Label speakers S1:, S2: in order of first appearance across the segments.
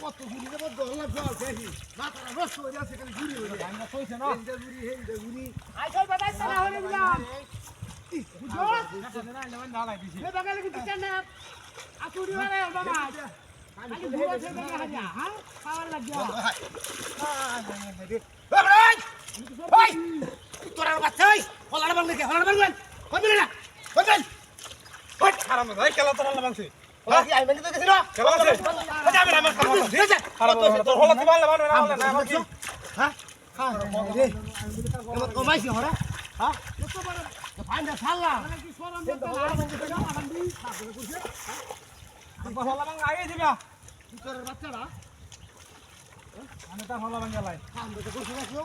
S1: কত ঘুরি রে, বদ্ধ হল্লা জল খেয়েছি। মাথাটা নষ্ট হয়ে যাচ্ছে, খালি ঘুরি হয়ে যায়। এইটা ঘুরি, এইটা ঘুরি।
S2: আজ কই বাতা সারা হরে দিলাম বুঝো হে বাগালে কি দিছেন না বাবা আজ ঘুরে সে দেখা হ্যাঁ খাওয়ার লাগিয়া
S1: হায় হায় হায় রে। বড়াই! ওই! তোরা আমার বাচ্চা, ওই! হল্লাটা বাংলা কে? হল্লাটা বাংলা? কই দিলি না? কই দিলি? ওই! হল্লা কি আইন ভেঙে তো গেছি না? ওই যে আমি আমার কাম করছি, ঠিক আছে? হ্যাঁ? হ্যাঁ, রে। এবার কমাইছি হরা? হ্যাঁ? তো ফাইনটা ছাড়লা।
S2: মানে কি সরম করতে লাগা বান্দি
S1: তোর বাচ্চারা কাম দিতে করছে না কেউ?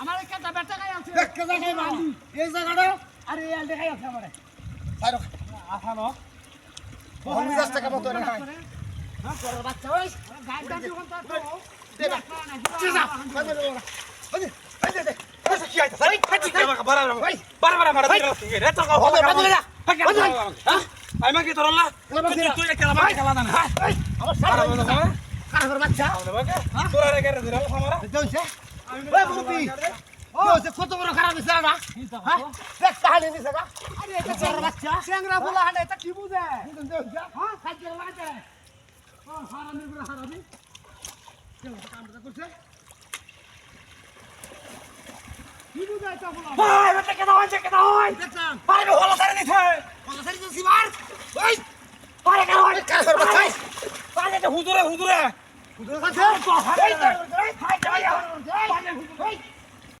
S2: আমার একটা বেটা গাই আছে
S1: দেখতে দেখাই না। এই জায়গাটা,
S2: আরে এই আল দেখাই আছে আমারে
S1: ছাড়ো।
S2: আসানো
S1: ওখানে মিজাজটা কেমন তোর না? তোর বাচ্চা, ওই।
S2: গাই দাঁড়ি ওখান তো
S1: দে না। চিজা, বান্ধি দে ওরা। বান্ধি, বান্ধি দে। ওই, ওই, ওদের বান্ধি দে না। বান্ধি দে। হ্যাঁ? এলা বান্ধি না। এই, আমার সারা বান্ধি দে। খারাপের বাচ্চা। দেখতে হইছে? ওই মুরব্বি, ও, সে কত বড় খারাপ হইছে না? হ্যাঁ? দেখ, তাহালে নিছে গা।
S2: আরে এটা বড় বাচ্চা চেংরা ফুলা হাঁটে এটা কি বুঝে হ্যাঁ খাইতে লাগে ও হারামি গুলো হারামি
S1: কেমন কামটা করছে?
S2: কি বুঝে এটা ফুলা
S1: দেখলাম। কত সারি
S3: হুজুরে হুজুরে
S1: কুদুর